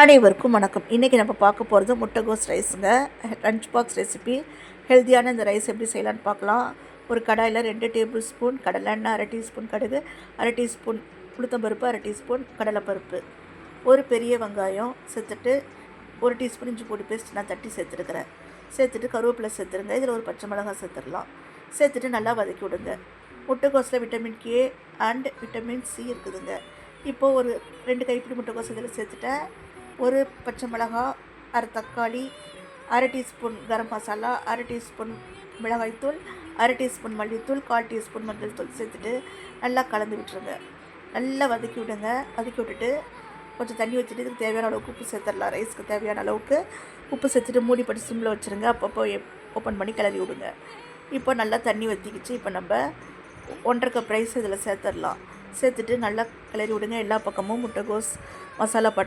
அனைவருக்கும் வணக்கம். இன்றைக்கி நம்ம பார்க்க போகிறது முட்டைகோஸ் ரைஸுங்க. லஞ்ச் பாக்ஸ் ரெசிபி ஹெல்த்தியான இந்த ரைஸ் எப்படி செய்யலான்னு பார்க்கலாம். ஒரு கடாயில் ரெண்டு டேபிள் ஸ்பூன் கடலெண்ணெய் அரை டீஸ்பூன் கடுகு அரை டீஸ்பூன் உளுத்தம்பருப்பு அரை டீஸ்பூன் கடலைப்பருப்பு. ஒரு பெரிய வெங்காயம் சேர்த்துட்டு ஒரு டீஸ்பூன் இஞ்சி பூடி பேஸ்ட் நான் தட்டி சேர்த்துருக்கிறேன். சேர்த்துட்டு கருவேப்பிலை சேர்த்துருங்க. இதில் ஒரு பச்சை மிளகாய் சேர்த்துடலாம். சேர்த்துட்டு நல்லா வதக்கி விடுங்க. முட்டைகோஸில் vitamin K and vitamin C இருக்குதுங்க. இப்போது ஒரு ரெண்டு கைப்பிடி முட்டைகோஸ் இதில் சேர்த்துட்டேன். ஒரு பச்சை மிளகாய் அரை தக்காளி அரை டீஸ்பூன் கரம் மசாலா அரை டீஸ்பூன் மிளகாய்த்தூள் அரை டீஸ்பூன் மல்லித்தூள் கால் டீஸ்பூன் மஞ்சள் தூள் சேர்த்துட்டு நல்லா கலந்து விட்டுருங்க. நல்லா வதக்கி விடுங்க. வதக்கி விட்டுட்டு கொஞ்சம் தண்ணி வச்சுட்டு இதுக்கு தேவையான அளவுக்கு உப்பு சேர்த்துடலாம். ரைஸ்க்கு தேவையான அளவுக்கு உப்பு சேர்த்துட்டு மூடி போட்டு சிம்மில் வச்சுருங்க. அப்பப்போ ஓப்பன் பண்ணி கிளறி விடுங்க. இப்போ நல்லா தண்ணி வற்றிக்கிச்சு இப்போ நம்ம ஒன்றரை கப் ரைஸ் இதில் சேர்த்துடலாம். சேர்த்துட்டு நல்லா கிளறி விடுங்க. எல்லா பக்கமும் முட்டைகோஸ் மசாலா படுற